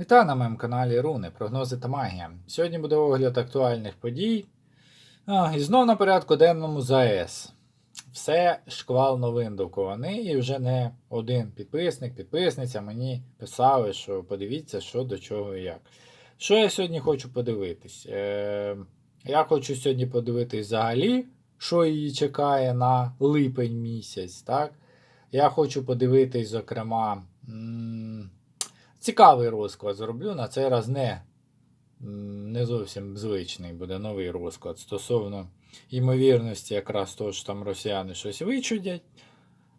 Вітаю на моєму каналі Руни, прогнози та магія. Сьогодні буде огляд актуальних подій. А, і знов на порядку денному ЗАЕС. Все шквал новин довкола і вже не один підписник, підписниця мені писали, що подивіться, що до чого і як. Що я сьогодні хочу подивитись? Е, я хочу сьогодні подивитись взагалі, що її чекає на липень місяць. так? Я хочу подивитись, зокрема. Цікавий розклад зроблю. На цей раз не, не зовсім звичний буде новий розклад стосовно ймовірності, якраз того, що там росіяни щось вичудять.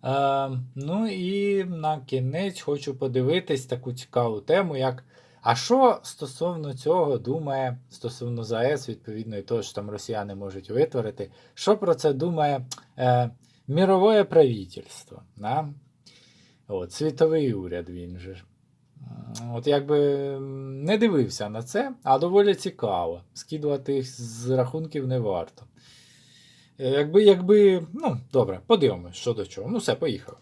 Е, ну і на кінець хочу подивитись таку цікаву тему, як. А що стосовно цього думає, стосовно ЗАЕС, відповідно, і того, що там росіяни можуть витворити, що про це думає е, мірове правительство? Да? От, світовий уряд він же. От якби не дивився на це, а доволі цікаво. Скидувати їх з рахунків не варто. Е, Якби, якби, ну, добре, подивимось, що до чого. Ну, все, поїхав.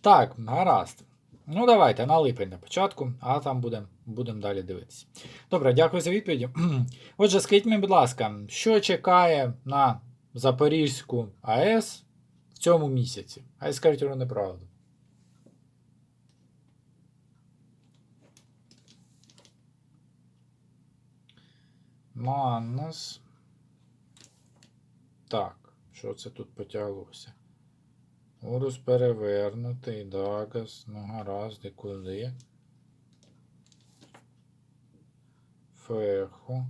Так, гаразд. Ну, давайте на липень на початку, а там будемо будем далі дивитися. Добре, дякую за відповіді. Отже, скажіть мені, будь ласка, що чекає на Запорізьку АЕС в цьому місяці? Хай скажуть вам неправду. Маннас. Так, що це тут потяглося? Урус перевернутий, Дагас, ну гаразд, і куди? Феху.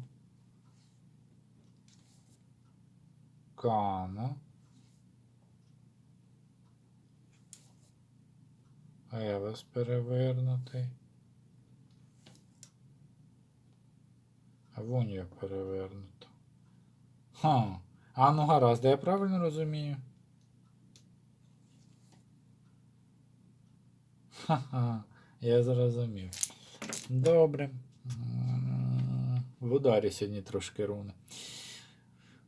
Кано. Евес перевернутий. Авунія перевернута. Ха. А ну гаразд, я правильно розумію? Ха-ха, я зрозумів. Добре. В ударі сьогодні трошки руни.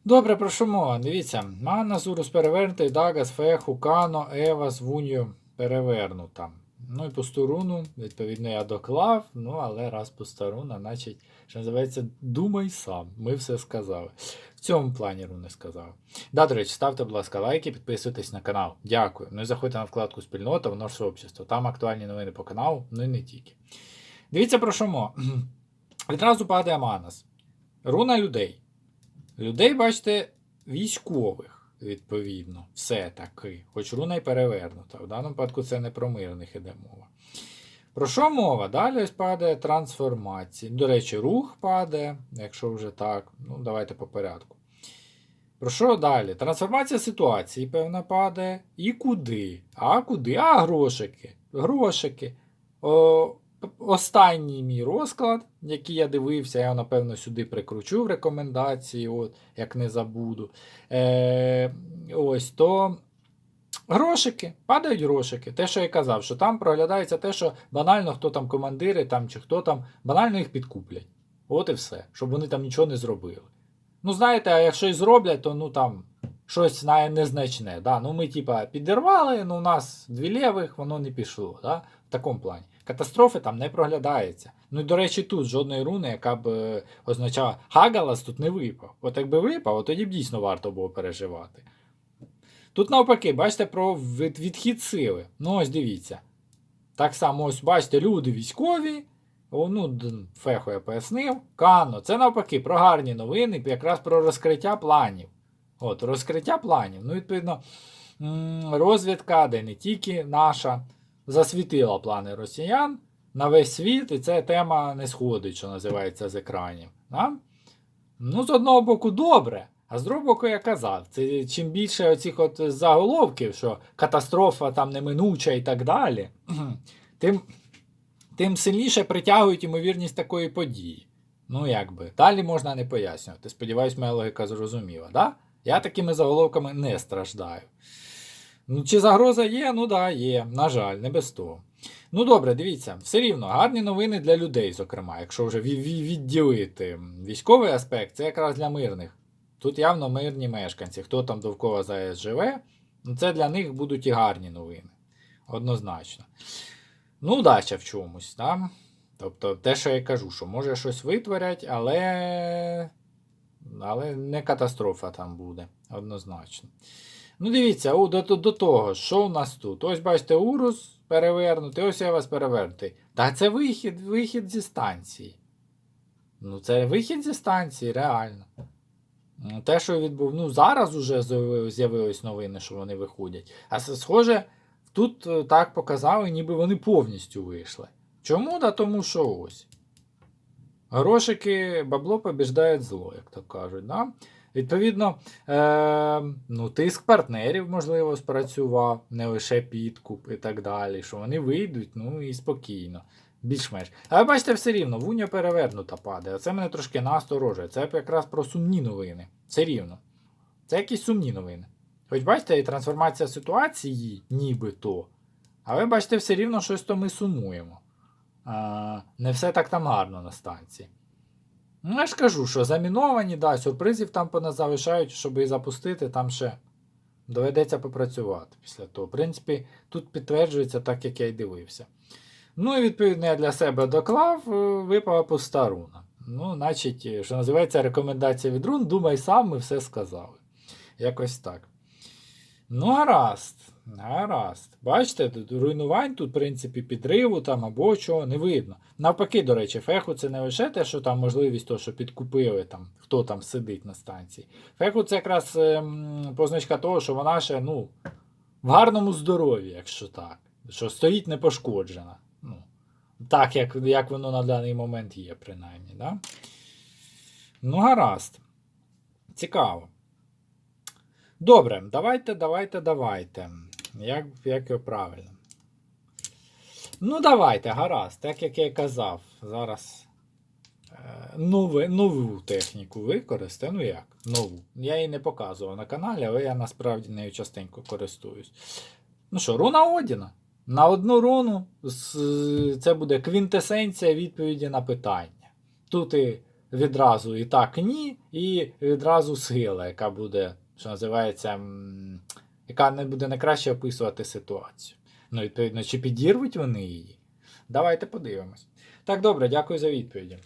Добре, про що мова? Дивіться, Манна, Зурус перевернутий, Дагас, Феху, Кано, Евас, Вуньо перевернута. Ну і пусту руну, відповідно, я доклав, ну але раз пуста руна, значить, що називається, думай сам. Ми все сказали. В цьому плані руни сказав. Да, до речі, ставте, будь ласка, лайки, підписуйтесь на канал. Дякую. Ну і заходьте на вкладку спільнота в наше общество. Там актуальні новини по каналу, ну і не тільки. Дивіться про що мова. Відразу падає Манас. Руна людей. Людей, бачите, військових, відповідно, все-таки. Хоч руна й перевернута. В даному випадку це не про мирних іде мова. Про що мова? Далі ось падає трансформація. До речі, рух падає, якщо вже так. Ну, давайте по порядку. Про що далі? Трансформація ситуації, певно, падає. І куди? А куди? А грошики. Грошики. О, останній мій розклад, який я дивився, я напевно, сюди прикручу в рекомендації, от, як не забуду. Е, ось то. Грошики, падають грошики. Те, що я казав, що там проглядається те, що банально хто там командири там, чи хто там, банально їх підкуплять. От і все, щоб вони там нічого не зробили. Ну, знаєте, а якщо і зроблять, то ну там щось незначне. Да? Ну, ми, типа, підірвали, ну у нас дві лівих, воно не пішло. Да? В такому плані. Катастрофи там не проглядається. Ну і до речі, тут жодної руни, яка б е, означала Хагалас тут не випав. От якби випав, тоді б дійсно варто було переживати. Тут навпаки, бачите, про від- відхід сили. Ну, ось дивіться. Так само, ось бачите, люди військові. О, ну, Фехо я пояснив. Кано. Це навпаки про гарні новини, якраз про розкриття планів. От, розкриття планів. Ну, відповідно, розвідка, де не тільки наша, засвітила плани росіян на весь світ, і ця тема не сходить, що називається з екранів. Да? Ну, з одного боку, добре. А з другого боку, я казав, це чим більше оцих от заголовків, що катастрофа там неминуча і так далі, тим, тим сильніше притягують ймовірність такої події. Ну, якби. Далі можна не пояснювати. Сподіваюсь, моя логіка зрозуміла, да? Я такими заголовками не страждаю. Ну, чи загроза є? Ну да, є. На жаль, не без того. Ну добре, дивіться, все рівно гарні новини для людей, зокрема, якщо вже ві- ві- відділити військовий аспект, це якраз для мирних. Тут явно мирні мешканці. Хто там довкола зараз живе, Ну, Це для них будуть і гарні новини. Однозначно. Ну, удача в чомусь, да? Тобто, те, що я кажу, що може щось витворять, але. Але не катастрофа там буде, однозначно. Ну, дивіться, о, до, до, того, що у нас тут? Ось бачите, урус перевернутий, ось я вас перевернутий. Та це вихід, вихід зі станції. Ну, це вихід зі станції, реально. Те, що відбув, ну зараз уже з'явились новини, що вони виходять. А схоже, тут е, так показали, ніби вони повністю вийшли. Чому? Да тому що ось. Грошики, бабло побіждає зло, як то кажуть. Да? Відповідно, е, ну, тиск партнерів, можливо, спрацював, не лише підкуп і так далі, що вони вийдуть, ну і спокійно, більш-менш. Але бачите, все рівно, вуня перевернута падає. Це мене трошки насторожує. Це якраз про сумні новини. Все рівно. Це якісь сумні новини. Хоч бачите, і трансформація ситуації, нібито. Але бачите, все рівно щось то ми сумуємо. А, не все так там гарно на станції. Ну, я ж кажу, що заміновані, да, сюрпризів там поназалишають, щоб і запустити, там ще доведеться попрацювати після того. В принципі, тут підтверджується так, як я й дивився. Ну і відповідно я для себе доклав, е, випала пуста руна. Ну, значить, е, що називається рекомендація від рун, думай сам, ми все сказали. Якось так. Ну, гаразд. Гаразд. Бачите, руйнувань, тут, в принципі, підриву там або чого не видно. Навпаки, до речі, феху це не лише те, що там можливість того, що підкупили, там, хто там сидить на станції. Феху це якраз ем, позначка того, що вона ще ну, в гарному здоров'ї, якщо так. Що стоїть непошкоджена. Ну, так, як, як воно на даний момент є, принаймні. Да? Ну, гаразд. Цікаво. Добре, давайте, давайте, давайте. Як, як правильно? Ну, давайте, гаразд, так як я і казав. Зараз е, нови, нову техніку використаю. Ну як? Нову. Я її не показував на каналі, але я насправді нею частенько користуюсь. Ну що, руна Одіна. На одну руну це буде квінтесенція відповіді на питання. Тут і відразу і так ні, і відразу сила, яка буде, що називається, яка не буде найкраще описувати ситуацію. Ну, відповідно, чи підірвуть вони її? Давайте подивимось. Так, добре, дякую за відповіді.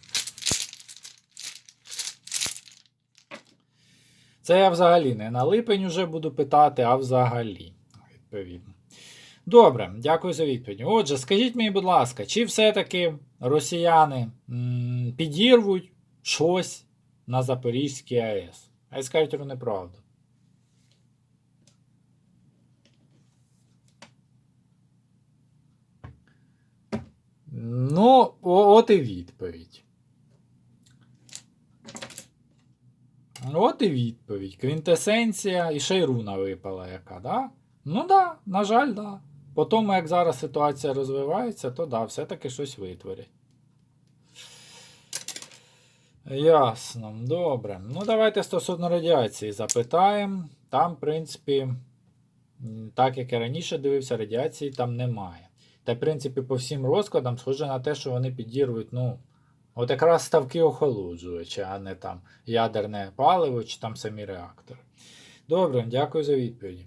Це я взагалі не на липень уже буду питати, а взагалі. Відповідно. Добре, дякую за відповідь. Отже, скажіть мені, будь ласка, чи все-таки росіяни м, підірвуть щось на Запорізькій АЕС? А й скажуть вони правду. Ну, от і відповідь. От і відповідь. Квінтесенція і ще й руна випала яка, да? Ну да, на жаль, да. По тому, як зараз ситуація розвивається, то да, все-таки щось витворять. Ясно, добре. Ну, давайте стосовно радіації запитаємо. Там, в принципі, так як я раніше дивився, радіації там немає. Та, в принципі, по всім розкладам схоже на те, що вони підірвуть, ну, от якраз ставки охолоджувача, а не там ядерне паливо чи там самі реактори. Добре, дякую за відповіді.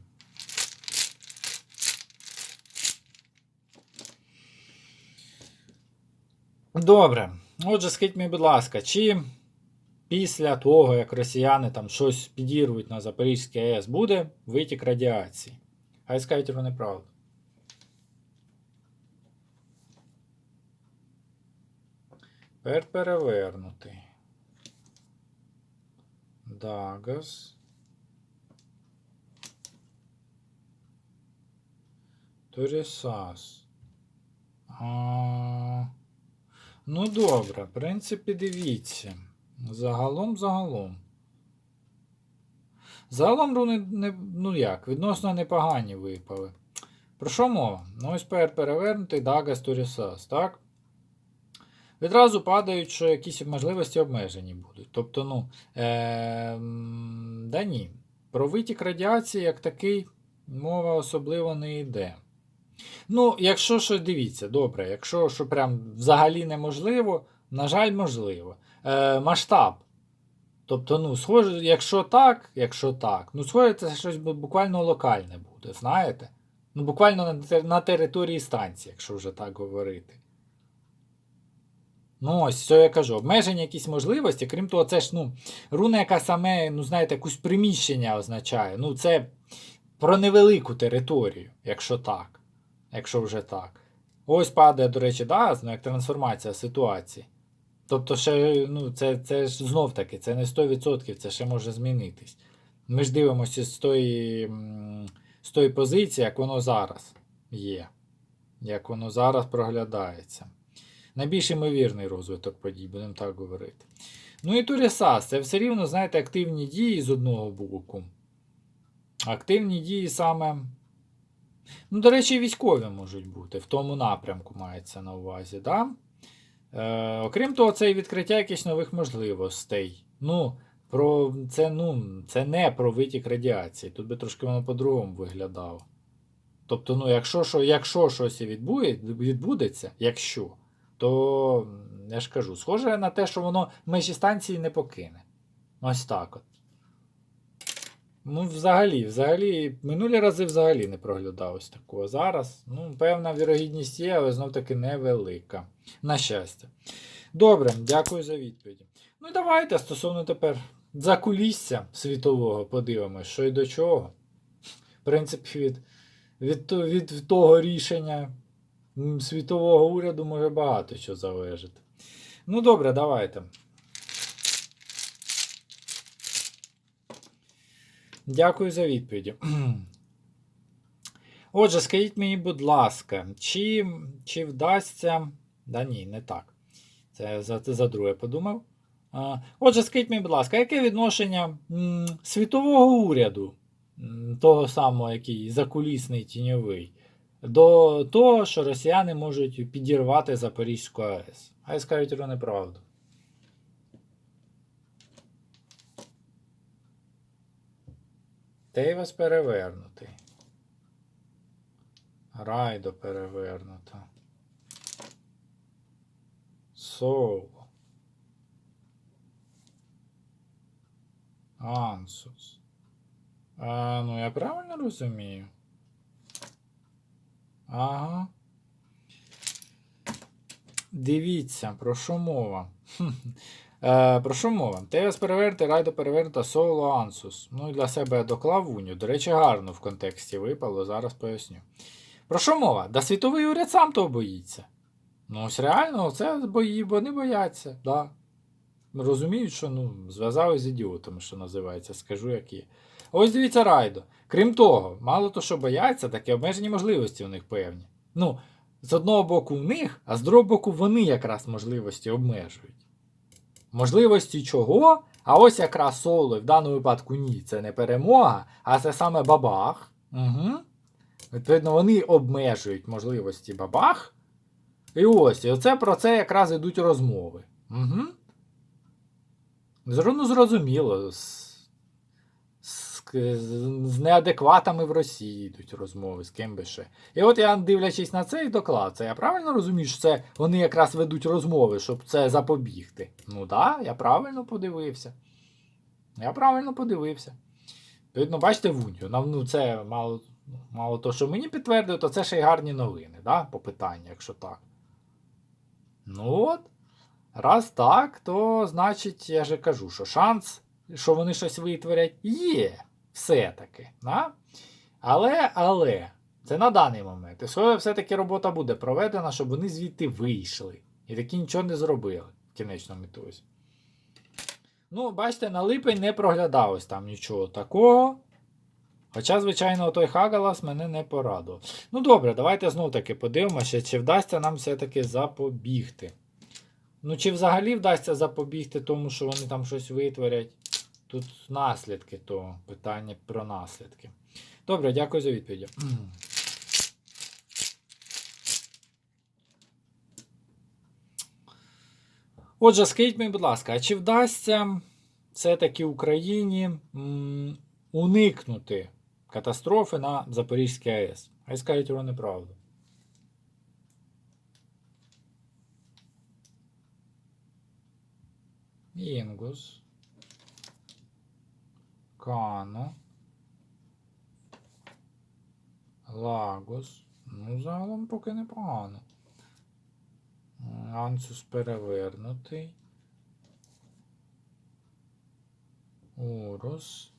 Добре. Отже, скажіть мені, будь ласка, чи після того, як росіяни там щось підірвуть на Запорізькій АЕС, буде витік радіації? Хай скажуть вони правду. Тепер перевернутий. Дагас. Торісас. А... Ну добре, в принципі, дивіться. Загалом, загалом. Загалом руни не, ну як, відносно непогані випали. Про що мова? Ну ось пер перевернутий Дагас Торісас, так? Відразу падають, що якісь можливості обмежені будуть. Тобто, ну, е, да ні. Про витік радіації як такий мова особливо не йде. Ну, якщо що, дивіться, добре, якщо що прям взагалі неможливо, на жаль, можливо. Е, масштаб Тобто, ну, схоже, якщо так, якщо так, ну, схоже, це щось буквально локальне буде, знаєте? Ну, буквально на, на території станції, якщо вже так говорити. Ну, ось, що я кажу, обмежені якісь можливості, крім того, це ж, ну, руна, яка саме, ну, знаєте, якусь приміщення означає. Ну, це про невелику територію, якщо так. Якщо вже так. Ось падає, до речі, да, ну, як трансформація ситуації. Тобто, ще, ну, це, це ж знов таки, це не 100%, це ще може змінитись. Ми ж дивимося з тої, з тої позиції, як воно зараз є. Як воно зараз проглядається. Найбільш ймовірний розвиток подій, будемо так говорити. Ну і Турісас, це все рівно, знаєте, активні дії з одного боку. Активні дії саме. Ну, до речі, військові можуть бути, в тому напрямку мається на увазі. Да? Е, окрім того, це і відкриття якихось нових можливостей. Ну, про, це, ну, це не про витік радіації. Тут би трошки воно по-другому виглядало. Тобто, ну, якщо, що, якщо щось відбує, відбудеться, якщо, то я ж кажу, схоже на те, що воно межі станції не покине. Ось так от. Ну, взагалі, взагалі, минулі рази взагалі не проглядалось такого. Зараз, ну, певна вірогідність є, але знов таки невелика. На щастя. Добре, дякую за відповіді. Ну і давайте стосовно тепер закулісся світового подивимось, що й до чого. В принципі, від, від, від того рішення світового уряду може багато що залежати. Ну добре, давайте. Дякую за відповіді. Отже, скажіть мені, будь ласка, чи, чи вдасться. Да ні, не так. Це за, це за друге подумав. Отже, скажіть мені, будь ласка, яке відношення світового уряду, того самого, який закулісний тіньовий, до того, що росіяни можуть підірвати Запорізьку АЕС? Хай скажуть про неправду. Тейвас перевернутий. Райдо перевернуто. Соло. Ансус. А, ну я правильно розумію? Ага. Дивіться, про що мова? Е, про що мова? ТС перевернути, райдо перевернута, соло ансус. Ну і для себе я доклав уню. До речі, гарно в контексті випало, зараз поясню. Про що мова? Да світовий уряд сам того боїться. Ну, ось реально, це бої, вони бояться, да. Розуміють, що ну, зв'язали з ідіотами, що називається, скажу, як є. Ось дивіться райдо. Крім того, мало то, що бояться, так і обмежені можливості у них певні. Ну, з одного боку в них, а з другого боку вони якраз можливості обмежують. Можливості чого? А ось якраз соло, в даному випадку ні, це не перемога, а це саме бабах. Угу. Відповідно, вони обмежують можливості бабах. І ось, і оце про це якраз йдуть розмови. Угу. Зрозуміло. З, з неадекватами в Росії йдуть розмови, з ким би ще. І от я, дивлячись на цей доклад, це я правильно розумію, що це вони якраз ведуть розмови, щоб це запобігти. Ну так, да, я правильно подивився. Я правильно подивився. Відповідно, бачите, Вуню, ну, це мало, мало того, що мені підтвердили, то це ще й гарні новини, да, по питанню, якщо так. Ну от. Раз так, то значить, я же кажу, що шанс, що вони щось витворять, є все-таки. Да? Але, але, це на даний момент. І своє все-таки робота буде проведена, щоб вони звідти вийшли. І таки нічого не зробили в кінечному ітозі. Ну, бачите, на липень не проглядалось там нічого такого. Хоча, звичайно, той Хагалас мене не порадував. Ну добре, давайте знов таки подивимося, чи вдасться нам все-таки запобігти. Ну, чи взагалі вдасться запобігти тому, що вони там щось витворять? Тут наслідки того, питання про наслідки. Добре, дякую за відповідь. Отже, скажіть мені, будь ласка, а чи вдасться все-таки Україні уникнути катастрофи на Запорізькій АЕС? Хай скажуть про неправду. Інгус. Кано. Лагос. Ну, загалом поки непогано. Ансус перевернутий. Урус.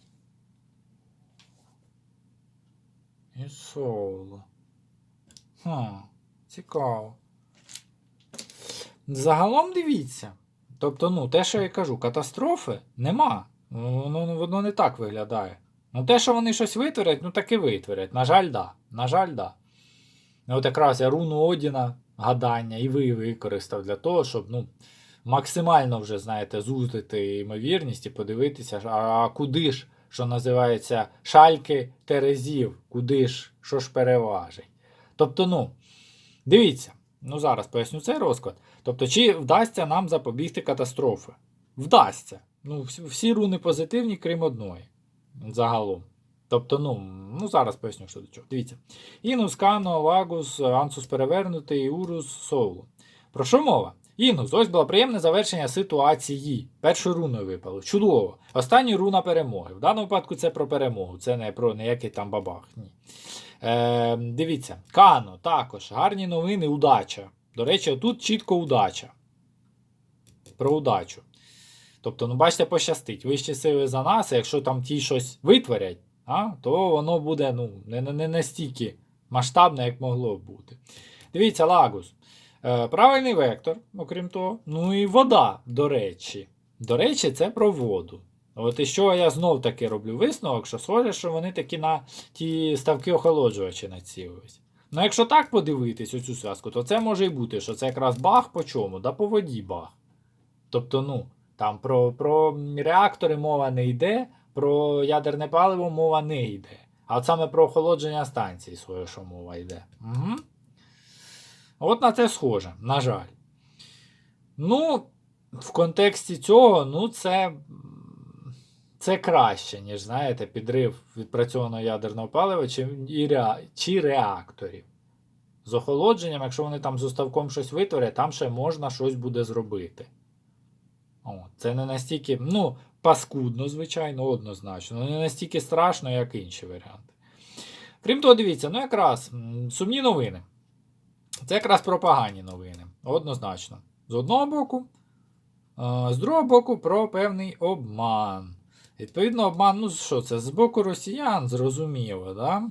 І соло. Ха, цікаво. Загалом дивіться. Тобто, ну, те, що я кажу, катастрофи нема. Ну, Воно, воно не так виглядає. Ну, те, що вони щось витворять, ну так і витворять. На жаль, да. На жаль, да. Ну, От якраз я руну Одіна гадання і ви використав для того, щоб ну, максимально вже, знаєте, зузити ймовірність і подивитися, а, куди ж, що називається, шальки терезів, куди ж, що ж переважить. Тобто, ну, дивіться, ну зараз поясню цей розклад. Тобто, чи вдасться нам запобігти катастрофи? Вдасться. Ну, всі, руни позитивні, крім одної. Загалом. Тобто, ну, ну зараз поясню, що до чого. Дивіться. Інус, Кано, Лагус, Ансус перевернутий, Урус, Соулу. Про що мова? Інус, ось було приємне завершення ситуації. Першою руною випало. Чудово. Остання руна перемоги. В даному випадку це про перемогу, це не про ніякий там бабах. Ні. Е, дивіться, Кано також. Гарні новини, удача. До речі, тут чітко удача. Про удачу. Тобто, ну, бачите, пощастить. Вищі сили за нас, а якщо там ті щось витворять, а, то воно буде ну, не, не, настільки масштабне, як могло б бути. Дивіться, Лагус. Е, правильний вектор, окрім того. Ну і вода, до речі. До речі, це про воду. От і що я знов таки роблю висновок, що схоже, що вони такі на ті ставки охолоджувачі націлились. Ну, якщо так подивитись оцю зв'язку, то це може і бути, що це якраз баг по чому? Да по воді баг. Тобто, ну, там про, про реактори мова не йде, про ядерне паливо мова не йде. А от саме про охолодження станції своє, що мова йде. Угу. От на це схоже, на жаль. Ну, в контексті цього, ну, це, це краще, ніж, знаєте, підрив відпрацьованого ядерного палива чи, чи реакторів. З охолодженням, якщо вони там з уставком щось витворять, там ще можна щось буде зробити. Це не настільки, ну, паскудно, звичайно, однозначно, але не настільки страшно, як інші варіанти. Крім того, дивіться, ну якраз сумні новини. Це якраз про погані новини. Однозначно. З одного боку, з другого боку, про певний обман. Відповідно, обман, ну що це? З боку росіян, зрозуміло, да?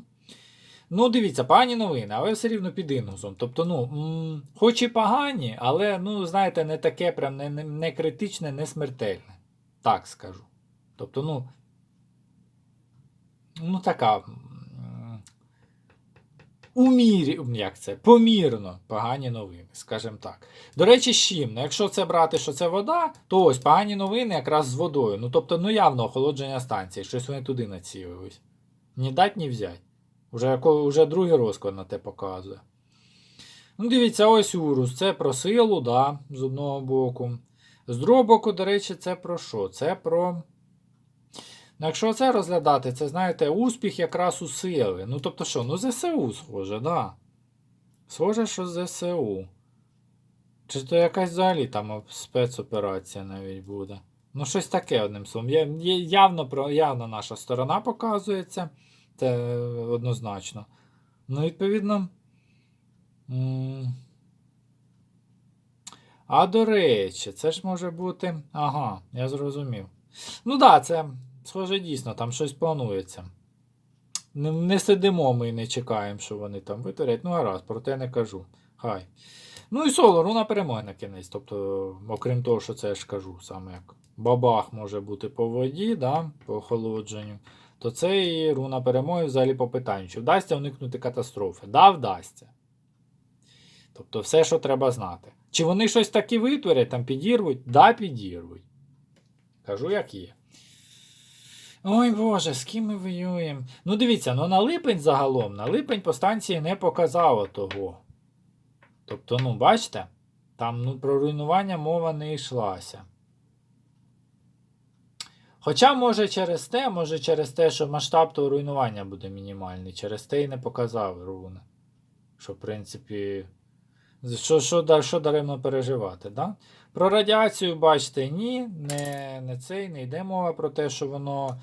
Ну, дивіться, погані новини, але все рівно під інусом. Тобто, ну, м, хоч і погані, але, ну, знаєте, не таке прям не, не, не критичне, не смертельне. Так скажу. Тобто, ну. Ну, така. Умірі, як це, помірно погані новини, скажімо так. До речі, з чим? Ну, якщо це брати, що це вода, то ось погані новини якраз з водою. Ну, тобто, ну явно охолодження станції, щось вони туди націлились. Ні дать, ні взять. Яко- уже другий розклад на те показує. Ну, дивіться, ось Урус. Це про силу, да, з одного боку. З другого боку, до речі, це про що? Це про. Ну, якщо це розглядати, це, знаєте, успіх якраз у сили. Ну, тобто що, ну ЗСУ схоже, да. Схоже, що ЗСУ. Чи то якась взагалі там спецоперація навіть буде. Ну, щось таке, одним словом. Є, явно, явно наша сторона показується. Це однозначно. Ну, відповідно. А до речі, це ж може бути. Ага, я зрозумів. Ну так, да, це схоже дійсно, там щось планується. Не, не сидимо ми і не чекаємо, що вони там витворять. Ну, гаразд, про те не кажу. Хай. Ну і соло, руна перемоги на кінець. Тобто, окрім того, що це я ж кажу, саме як бабах може бути по воді, да, по охолодженню, то це і руна перемоги взагалі по питанню. Чи вдасться уникнути катастрофи? Да, вдасться. Тобто, все, що треба знати. Чи вони щось таке витворять, там підірвуть? Да, підірвуть. Кажу, як є. Ой Боже, з ким ми воюємо? Ну, дивіться, ну на липень загалом, на липень по станції не показало того. Тобто, ну, бачите, там ну, про руйнування мова не йшлася. Хоча, може, через те, може через те, що масштаб того руйнування буде мінімальний, через те і не показав руни. Що, в принципі, що, що, що даремно переживати, да? Про радіацію, бачите, ні, не, не цей, не йде мова про те, що воно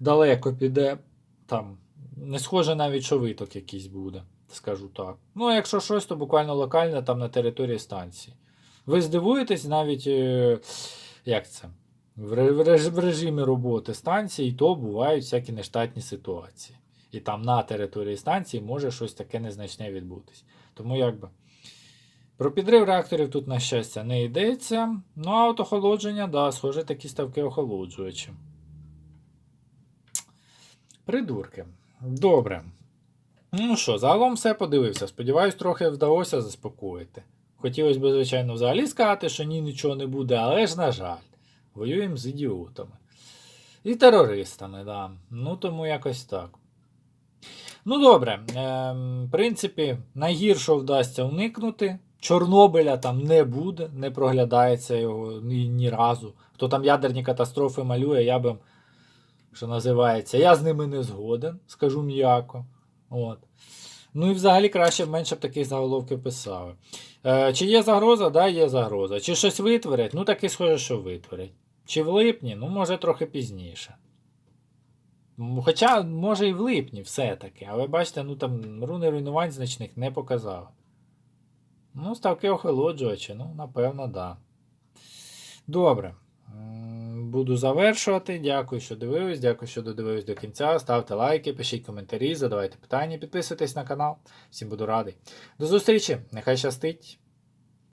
далеко піде, там не схоже навіть, що виток якийсь буде, скажу так. Ну, якщо щось, то буквально локально там на території станції. Ви здивуєтесь навіть, е, як це? В режимі роботи станції, то бувають всякі нештатні ситуації. І там на території станції може щось таке незначне відбутись. Тому якби. Про підрив реакторів тут, на щастя, не йдеться. Ну, а от охолодження, да, схоже, такі ставки охолоджувачі. Придурки. Добре. Ну що, загалом все подивився. Сподіваюсь, трохи вдалося заспокоїти. Хотілося б, звичайно, взагалі сказати, що ні, нічого не буде, але ж, на жаль, воюємо з ідіотами. І терористами, да. Ну, тому якось так. Ну, добре. Ем, в принципі, найгіршого вдасться уникнути. Чорнобиля там не буде, не проглядається його ні, ні разу. Хто там ядерні катастрофи малює, я би, що називається, я з ними не згоден, скажу м'яко. От. Ну і взагалі краще б менше б таких заголовків писали. Е, чи є загроза? Да, є загроза. Чи щось витворять? Ну таки схоже, що витворять. Чи в липні? Ну, може, трохи пізніше. Хоча, може, і в липні все-таки, але бачите, ну там руни руйнувань значних не показали. Ну, ставки охолоджувачі, ну, напевно, да. Добре. Буду завершувати. Дякую, що дивились. Дякую, що додивились до кінця. Ставте лайки, пишіть коментарі, задавайте питання, підписуйтесь на канал. Всім буду радий. До зустрічі! Нехай щастить!